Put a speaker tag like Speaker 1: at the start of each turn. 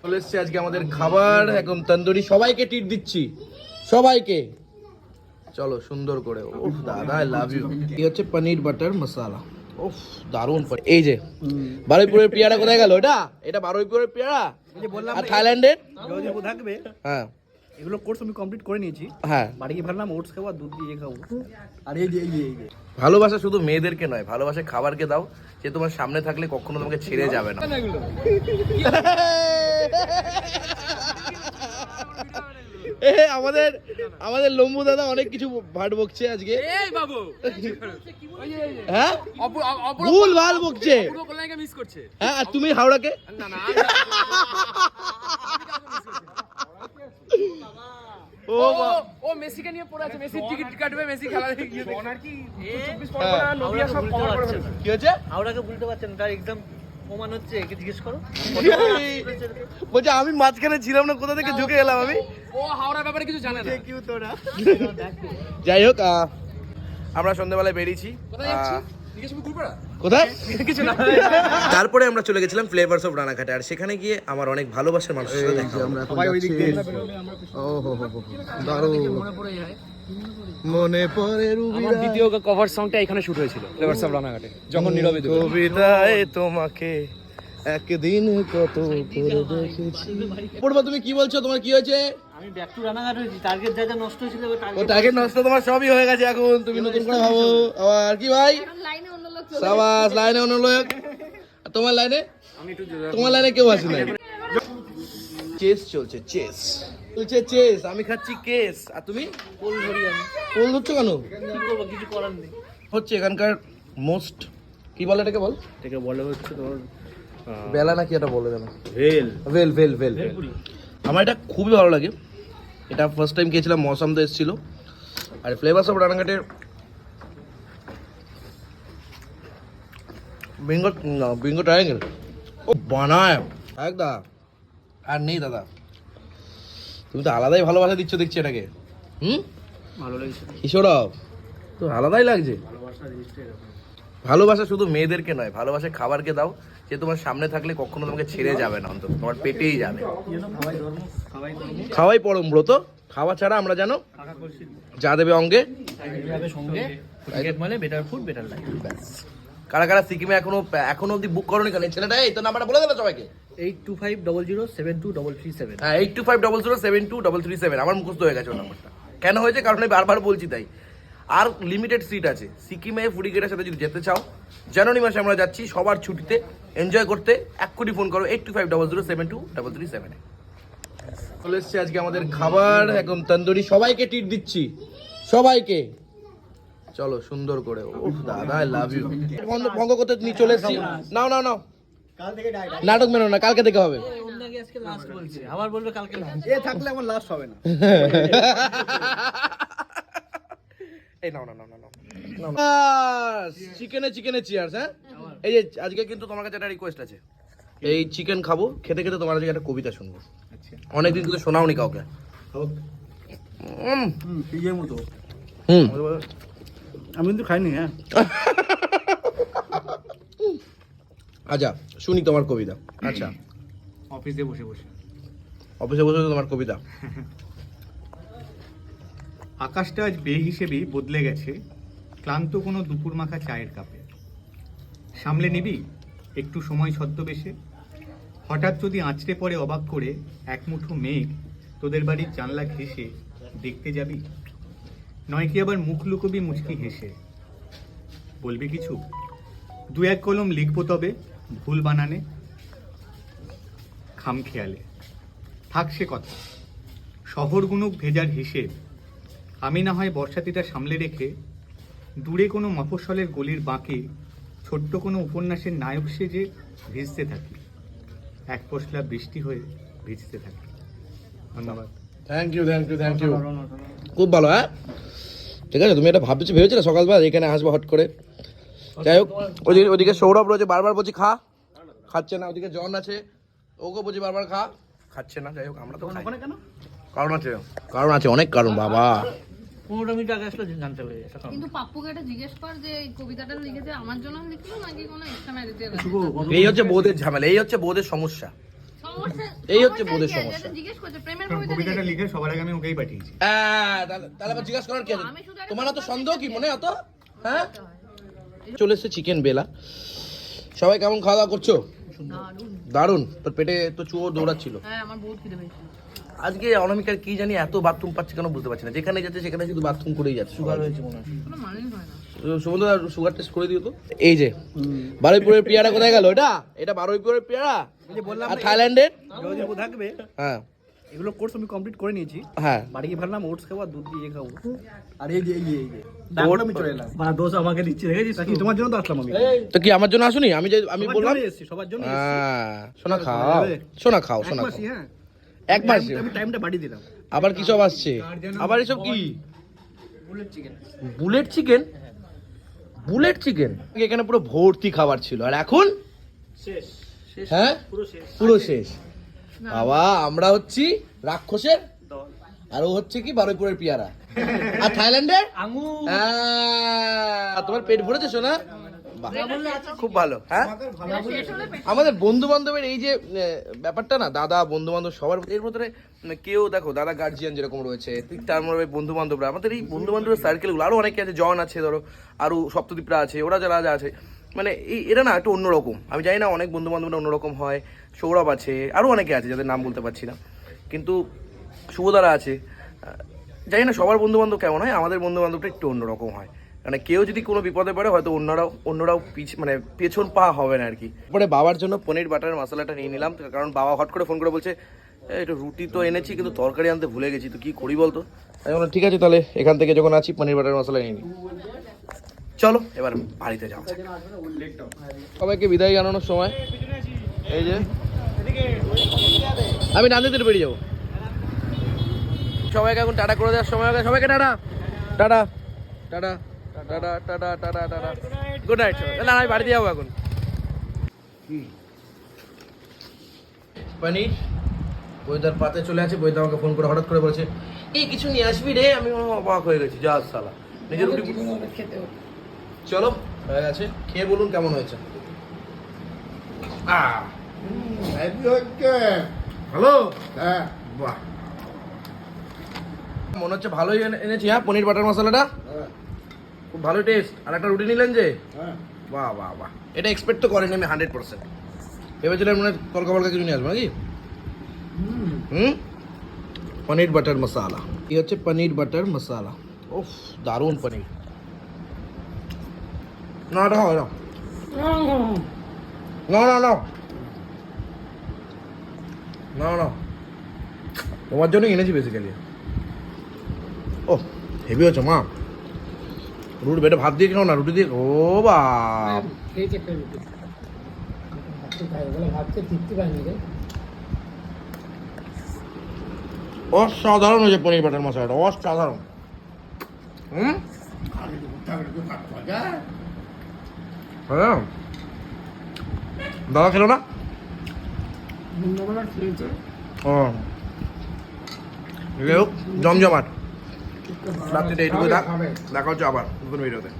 Speaker 1: চলে এসছে আজকে আমাদের খাবার এখন তন্দুরি সবাইকে টিট দিচ্ছি। সবাইকে। চলো সুন্দর করে। ওফ দাদা আই লাভ ইউ এই হচ্ছে পনির বাটার মশলা। ওফ দারুণ এই যে বারুইপুরের পেয়ারা কোথায় গেল? এটা? এটা বারুইপুরের পেয়ারা? আর থাইল্যান্ডের?
Speaker 2: থাকবে।
Speaker 1: হ্যাঁ।
Speaker 2: এগুলো কোর্স আমি কমপ্লিট করে নিয়েছি।
Speaker 1: হ্যাঁ।
Speaker 2: বাড়ি গিয়ে ভাবলাম ওটস খাব দুধ দিয়ে খাব। আর এই যে এই যে এই যে।
Speaker 1: ভালোবাসা শুধু মেয়েদেরকে নয় ভালোবাসা খাবারকে দাও। যে তোমার সামনে থাকলে কখনো তোমাকে ছেড়ে যাবে না। এ, আমাদের আমাদের লম্বু দাদা অনেক কিছু ভাট বকছে আজকে।
Speaker 3: এই বাবু!
Speaker 1: হ্যাঁ? ভুল ভালো বকছে।
Speaker 3: মিস করছে।
Speaker 1: হ্যাঁ আর তুমি হাওড়াকে?
Speaker 3: না না
Speaker 1: ও
Speaker 3: ও ও মেসিকে নিয়ে পড়ে আছে মেসির টিকিট কাটবে মেসি খেলা দেখে।
Speaker 1: হ্যাঁ।
Speaker 2: নদিয়া সব কভার করে
Speaker 1: কি হচ্ছে
Speaker 2: হাওড়াকে বুঝতে পারছেন তার এক্সাম প্রমাণ হচ্ছে একে জিজ্ঞেস করো।
Speaker 1: বলছে আমি মাঝখানে ছিলাম না কোথা থেকে ঝুঁকে এলাম আমি?
Speaker 3: ও হাওড়ার ব্যাপারে কিছু জানে না।
Speaker 2: কিউ তোরা
Speaker 1: যাই হোক আহ, আমরা সন্ধ্যাবেলায় বেরিয়েছি।
Speaker 3: কোথায় যাচ্ছি জিজ্ঞেস করবি
Speaker 1: কোথায়?
Speaker 3: কিছু না।
Speaker 1: তারপরে আমরা চলে গেছিলাম ফ্লেভার্স অফ রানাঘাটে আর সেখানে গিয়ে আমার অনেক ভালোবাসার মানুষের সাথে দেখা হলো।
Speaker 2: সবাই ওই দিক দিয়ে।
Speaker 1: ও হো হো হো দারুণ। মনে পড়ে
Speaker 3: আমার দ্বিতীয় কভার সংটা এখানে শুট হয়েছিল ফ্লেভারস অফ রানাঘাটে যখন নীরবে দুবে
Speaker 1: কবিতায় তোমাকে একদিন কত করে দেখেছি। পড়বা তুমি কি বলছো? তোমার কি হয়েছে?
Speaker 2: আমি ব্যাক টু রানাঘাট হয়েছি টার্গেট যা যা নষ্ট হয়েছিল
Speaker 1: ও
Speaker 2: টার্গেট
Speaker 1: টার্গেট নষ্ট তোমার সবই হয়ে গেছে এখন তুমি নতুন করে ভাবো। আবার কি ভাই?
Speaker 4: লাইনে অন্য লোক
Speaker 1: সাবাস লাইনে অন্য লোক। আর তোমার লাইনে তোমার লাইনে কেউ আসে নাই চেস চলছে চেস চলছে চেস আমি খাচ্ছি কেস আর তুমি?
Speaker 2: ধরি আমি।
Speaker 1: ধরছো কেন?
Speaker 2: কি করব কিছু করার নেই।
Speaker 1: হচ্ছে এখানকার মোস্ট কি বলে এটাকে বল?
Speaker 2: এটাকে বলে হচ্ছে তোর
Speaker 1: বেলা নাকি এটা বলে
Speaker 2: ভেল।
Speaker 1: ভেল ভেল ভেল আমার এটা খুবই ভালো লাগে। এটা ফার্স্ট টাইম খেয়েছিলাম মৌসাম দা এসেছিল। আর ফ্লেভার্স অফ রানাঘাটের বিঙ্গো বিঙ্গো ট্রায়াঙ্গেল ও বানায়। একদা আর নেই দাদা। তুমি তো আলাদাই ভালোবাসা দিচ্ছ দেখছি এটাকে। হুম?
Speaker 2: ভালো লেগেছে।
Speaker 1: কিশোরব তো আলাদাই লাগছে। ভালোবাসা শুধু মেয়েদেরকে নয় ভালোবাসা খাবারকে দাও। যে তোমার সামনে থাকলে কখনো তোমাকে ছেড়ে যাবে না অন্তত তোমার পেটেই যাবে।
Speaker 2: খাওয়াই
Speaker 1: পরম ব্রত খাওয়া ছাড়া আমরা জানো যা দেবে অঙ্গে। কারা কারা সিকিমে এখনও এখনও অব্দি বুক করনি কেন? ছেলেটা এই তো নাম্বারটা বলে দেবে সবাইকে।
Speaker 2: Eight two five double zero seven two double three seven
Speaker 1: হ্যাঁ eight two five double zero seven two double three seven আমার মুখস্থ হয়ে গেছে ওই নাম্বারটা। কেন হয়েছে? কারণ আমি বারবার বলছি তাই। আর লিমিটেড সিট আছে। সিকিমে ফুডিগেটের সাথে যদি যেতে চাও জানুয়ারি মাসে আমরা যাচ্ছি সবার ছুটিতে। এনজয় করতে এক কোটি ফোন করো eight two five double zero seven two double three seven চলে এসছে আজকে আমাদের খাবার এখন তন্দুরি সবাইকে ট্রিট দিচ্ছি। সবাইকে। চলো সুন্দর করে। উফ দাদা আই লাভ ইউ ভঙ্গ করতে নিয়ে চলে এসেছি। নাও নাও নাও। নাটক মেনো না কালকে থেকে হবে।
Speaker 2: ওনাকে আজকে লাস্ট বলছে। আবার বলবে কালকে এ থাকলে আমার লাস্ট হবে না।
Speaker 1: এই নাও না নাও না নাও। চিকেনে চিকেনে চিয়ার্স হ্যাঁ? এই যে আজকে কিন্তু তোমার কাছে একটা রিকোয়েস্ট আছে। এই চিকেন খাব খেতে খেতে তোমার কাছে একটা কবিতা শুনব। অনেকদিন কিন্তু শোনাওনি কাউকে।
Speaker 2: মতো।
Speaker 1: হুম।
Speaker 2: আমি কিন্তু খাইনি হ্যাঁ।
Speaker 1: আচ্ছা শুনি তোমার কবিতা। আচ্ছা।
Speaker 2: অফিসে বসে বসে।
Speaker 1: অফিসে বসে তোমার কবিতা।
Speaker 5: আকাশটা আজ হিসেবেই বদলে গেছে, ক্লান্ত কোনো দুপুর মাখা চায়ের কাপে। সামলে নিবি? একটু সময় ছদ্মবেশে। হঠাৎ যদি আঁচড়ে পড়ে অবাক করে এক মুঠো মেঘ তোদের বাড়ির জানলা ঘেসে দেখতে যাবি? নয় কি আবার মুখ লুকবি মুচকি হেসে? বলবি কিছু? দু এক কলম লিখব তবে, ভুল বানানে। খাম খেয়ালে থাক সে কথা। শহর গুনুক ভেজার হিসেব। আমি না হয় বর্ষাতিটা সামলে রেখে দূরে কোনো মফস্বলের গলির বাঁকে ছোট্ট কোনো উপন্যাসের নায়ক সেজে ভিজতে থাকি। এক পশলা বৃষ্টি হয়ে ভিজতে থাকি। ধন্যবাদ।
Speaker 1: Thank you thank you thank you খুব ভালো হ্যাঁ? ঠিক আছে তুমি এটা ভাবছ ভেবেছিলে সকালবেলা এখানে আসব হট করে? যাই হোক ওদিকে ওদিকে সৌরভ রয়েছে বারবার বলছি খা। খাচ্ছে না ওদিকে জন আছে ওকে বলছি বারবার খা। খাচ্ছে না যাই হোক আমরা তো খাই।
Speaker 2: কেন?
Speaker 1: কারণ আছে কারণ আছে অনেক কারণ বাবা।
Speaker 2: পনেরো মিনিট আগে আসলে জানতে পেরে
Speaker 4: কিন্তু পাপ্পুকে জিজ্ঞেস কর যে এই কবিতাটা লিখেছে আমার জন্য লিখলো নাকি কোনো এক্সট্রা ম্যারিটাল
Speaker 1: এই হচ্ছে বোধের ঝামেলা এই হচ্ছে বোধের সমস্যা। এই হচ্ছে বোধের সমস্যা।
Speaker 4: জিজ্ঞেস করছে প্রেমের
Speaker 5: কবিতাটা লিখে সবার আগে আমি ওকেই পাঠিয়েছি।
Speaker 1: আহ, তাহলে তাহলে আবার জিজ্ঞাসা করার কি আছে? তোমার অত সন্দেহ কি? মনে অত? হ্যাঁ? চলে এসছে চিকেন বেলা। সবাই কেমন খাওয়া দাওয়া করছ?
Speaker 4: দারুণ।
Speaker 1: দারুণ তোর পেটে তো চুয়ো দৌড়াচ্ছিল।
Speaker 4: হ্যাঁ আমার বহুত খিদে পেয়েছে
Speaker 1: আজকে অনামিকার কি জানি এত বাথরুম পাচ্ছে কেন বুঝতে পারছি না। যেখানে যাচ্ছে সেখানে শুধু বাথরুম করেই যাচ্ছে।
Speaker 2: সুগার হয়েছে মনে হয়।
Speaker 4: হয়
Speaker 1: সুমন্ত সুগার টেস্ট করে দিও তো। এই যে বারুইপুরের পেয়ারা কোথায় গেল? এটা? এটা বারুইপুরের পেয়ারা? থাইল্যান্ডের?
Speaker 2: থাকবে
Speaker 1: হ্যাঁ।
Speaker 2: এগুলো কোর্স আমি কমপ্লিট করে নিয়েছি।
Speaker 1: হ্যাঁ।
Speaker 2: বাড়ি গিয়ে ভাবলাম ওটস খাব দুধ দিয়ে খাব। আর এই যে এই এই যে। আমি চলে এলাম। মানে দোষ আমাকে দিচ্ছে দেখেছিস কি তোমার জন্য তো আসলাম আমি?
Speaker 1: তো কি আমার জন্য আসুনি? আমি যে আমি বললাম?
Speaker 2: এসেছি সবার জন্য
Speaker 1: হ্যাঁ সোনা খাও। সোনা খাও সোনা খাও।
Speaker 2: হ্যাঁ।
Speaker 1: এক মাস।
Speaker 2: আমি টাইমটা বাড়িয়ে দিলাম।
Speaker 1: আবার কি সব আসছে? আবার এসব কি? বুলেট চিকেন বুলেট চিকেন এখানে পুরো ভর্তি খাবার ছিল। আর এখন?
Speaker 2: শেষ।
Speaker 1: হ্যাঁ?
Speaker 2: পুরো শেষ।
Speaker 1: বাবা আমরা হচ্ছি রাক্ষসের আর ও হচ্ছে কি বারুইপুরের পিয়ারা। আর থাইল্যান্ডের?
Speaker 2: আঙুর।
Speaker 1: তোমার পেট ভরেছে সোনা? বাহ, খুব ভালো হ্যাঁ? আমাদের বন্ধু বান্ধবের এই যে ব্যাপারটা না দাদা বন্ধু বান্ধব সবার এর মধ্যে কেউ দেখো দাদা গার্জিয়ান যেরকম রয়েছে ঠিক তার মধ্যে বন্ধু বান্ধবরা আমাদের এই বন্ধু বান্ধবের সার্কেলগুলো আরও অনেকে আছে জন আছে ধরো আরও সপ্তদ্বীপরা আছে ওরা যারা যা আছে মানে এই এরা না একটু অন্যরকম। আমি জানি না অনেক বন্ধু বান্ধবরা অন্যরকম হয় সৌরভ আছে আরও অনেকে আছে যাদের নাম বলতে পারছি না। কিন্তু শুভদারা আছে জানি না সবার বন্ধু বান্ধব কেমন হয় আমাদের বন্ধু বান্ধবটা একটু অন্যরকম হয়। মানে কেউ যদি কোনো বিপদে পড়ে হয়তো অন্যরাও অন্যরাও পিছ মানে পেছন পা হবে না আর কি। পরে বাবার জন্য পনির বাটার মশলাটা নিয়ে নিলাম কারণ বাবা হট করে ফোন করে বলছে "এ, একটু রুটি তো এনেছি কিন্তু তরকারি আনতে ভুলে গেছি তো কি করি বলতো? বললাম ঠিক আছে তাহলে এখান থেকে যখন আছি পনির বাটার মশলা নিয়ে নিই চলো এবার বাড়িতে যাক। সবাইকে বিদায় জানানোর সময় এই যে আমি নান্দিতে বেরিয়ে যাব। সবাইকে এখন টাটা করে দেওয়ার সময় হবে। সবাইকে tata. Tata. Tata. Tata tata tata tata. Good night না আমি বাড়িতে যাব এখন। পনির? বৈদার পাতে চলে আছে বৈদা আমাকে ফোন করে হঠাৎ করে বলেছে এই কিছু নিয়ে আসবি রে? আমি অবাক হয়ে গেছি। যা সালা নিজের রুটি চলো হয়ে গেছে। খেয়ে বলুন কেমন হয়েছে। আহ হ্যালো
Speaker 6: হ্যাঁ
Speaker 1: বাহ। মনে হচ্ছে ভালোই এনে- এনেছি হ্যাঁ পনির বাটার মশলাটা? খুব ভালো টেস্ট আর একটা রুটি নিলেন যে?
Speaker 6: হ্যাঁ।
Speaker 1: বাহ বাহ বাহ। এটা এক্সপেক্ট তো করেনি আমি হান্ড্রেড পার্সেন্ট ভেবেছিলাম মনে তলকা ফলকা কিছু নিয়ে আসব নাকি? হুম। পনির বাটার মশালা। এই হচ্ছে? পনির বাটার মশালা। ওফ দারুণ পনির। না এটা হয় না না না। না না না। তোমার জন্য এনেছি বেসিক্যালি ও হেভি হচ্ছে মা। রুটি বেটে ভাত দিয়ে খাও না রুটি দিয়ে ও বাপ। অসাধারণ হয়েছে পনির বাটার মশলাটা অসাধারণ। হুম? হ্যাঁ। দাদা খেলো না? ও। জমজমাট। রাত্রিটা এইটুকু থাক। দেখা হচ্ছে আবার নতুন ভিডিওতে